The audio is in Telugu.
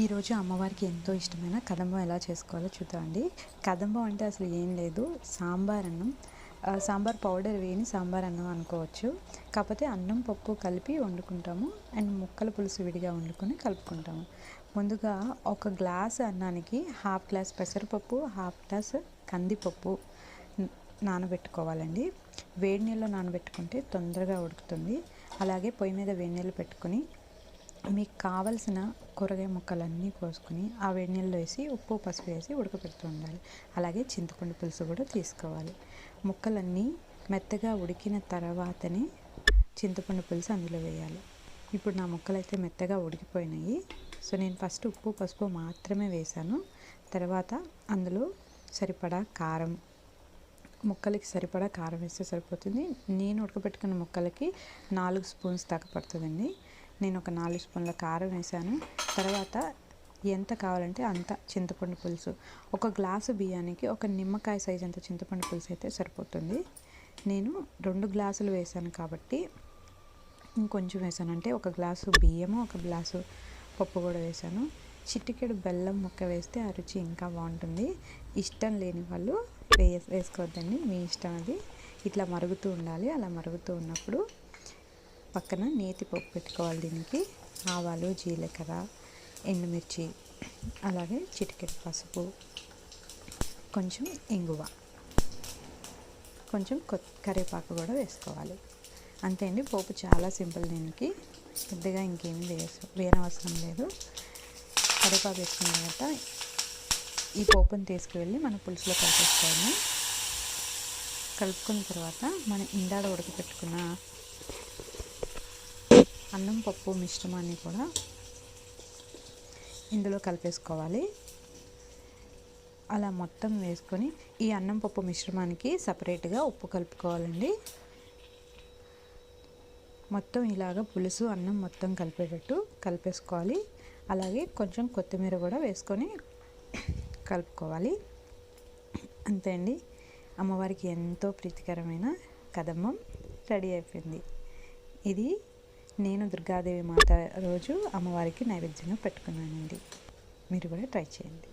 ఈరోజు అమ్మవారికి ఎంతో ఇష్టమైన కదంబం ఎలా చేసుకోవాలో చూద్దామండి. కదంబం అంటే అసలు ఏం లేదు సాంబార్ అన్నం. సాంబార్ పౌడర్ వేయని సాంబార్ అన్నం అనుకోవచ్చు. కాకపోతే అన్నం పప్పు కలిపి వండుకుంటాము. అండ్ ముక్కల పులుసు విడిగా వండుకొని కలుపుకుంటాము. ముందుగా ఒక గ్లాస్ అన్నానికి హాఫ్ గ్లాస్ పెసరపప్పు హాఫ్ గ్లాస్ కందిపప్పు నానబెట్టుకోవాలండి. వేడి నీళ్ళలో నానబెట్టుకుంటే తొందరగా ఉడుకుతుంది. అలాగే పొయ్యి మీద వేడి నీళ్ళు పెట్టుకొని మీకు కావలసిన కూరగాయ ముక్కలన్నీ కోసుకొని ఆ వేడి నీళ్ళలో వేసి ఉప్పు పసుపు వేసి ఉడకబెడుతూ ఉండాలి. అలాగే చింతపండు పులుసు కూడా తీసుకోవాలి. ముక్కలన్నీ మెత్తగా ఉడికిన తర్వాతనే చింతపండు పులుసు అందులో వేయాలి. ఇప్పుడు నా ముక్కలు అయితే మెత్తగా ఉడికిపోయినాయి. సో నేను ఫస్ట్ ఉప్పు పసుపు మాత్రమే వేశాను. తర్వాత అందులో సరిపడా కారం ముక్కలకి సరిపడా కారం వేస్తే సరిపోతుంది. నేను ఉడకబెట్టుకున్న ముక్కలకి నాలుగు స్పూన్స్ దాకా పడుతుందండి. నేను ఒక నాలుగు స్పూన్ల కారం వేసాను. తర్వాత ఎంత కావాలంటే అంత చింతపండు పులుసు. ఒక గ్లాసు బియ్యానికి ఒక నిమ్మకాయ సైజ్ అంత చింతపండు పులుసు అయితే సరిపోతుంది. నేను రెండు గ్లాసులు వేసాను కాబట్టి ఇంకొంచెం వేసాను. అంటే ఒక గ్లాసు బియ్యము ఒక గ్లాసు పప్పు కూడా వేసాను. చిటికెడు బెల్లం ముక్క వేస్తే ఆ రుచి ఇంకా బాగుంటుంది. ఇష్టం లేని వాళ్ళు వేసుకోవద్దండి. మీ ఇష్టం అది. ఇట్లా మరుగుతూ ఉండాలి. అలా మరుగుతూ ఉన్నప్పుడు పక్కన నేతి పప్పు పెట్టుకోవాలి దీనికి. ఆవాలు జీలకర్ర ఎండుమిర్చి అలాగే చిటికెట్ పసుపు కొంచెం ఇంగువ. కొంచెం కరివేపాకు కూడా వేసుకోవాలి. అంతే అండి పోపు చాలా సింపుల్ దీనికి. పెద్దగా ఇంకేమి వేసు వేయనవసరం లేదు. కరివేపాకు వేసుకున్న తర్వాత ఈ పోపుని తీసుకువెళ్ళి మన పులుసులో కలిపేసుకోవాలి. కలుపుకున్న తర్వాత మనం ఇందాడ ఉడకపెట్టుకున్న అన్నం పప్పు మిశ్రమాన్ని కూడా ఇందులో కలిపేసుకోవాలి. అలా మొత్తం వేసుకొని ఈ అన్నం పప్పు మిశ్రమానికి సపరేట్గా ఉప్పు కలుపుకోవాలండి. మొత్తం ఇలాగ పులుసు అన్నం మొత్తం కలిపేటట్టు కలిపేసుకోవాలి. అలాగే కొంచెం కొత్తిమీర కూడా వేసుకొని కలుపుకోవాలి. అంతే అండి. అమ్మవారికి ఎంతో ప్రీతికరమైన కదమ్మం రెడీ అయిపోయింది. ఇది నేను దుర్గాదేవి మాత రోజు అమ్మవారికి నైవేద్యంగా పెట్టుకున్నానండి. మీరు కూడా ట్రై చేయండి.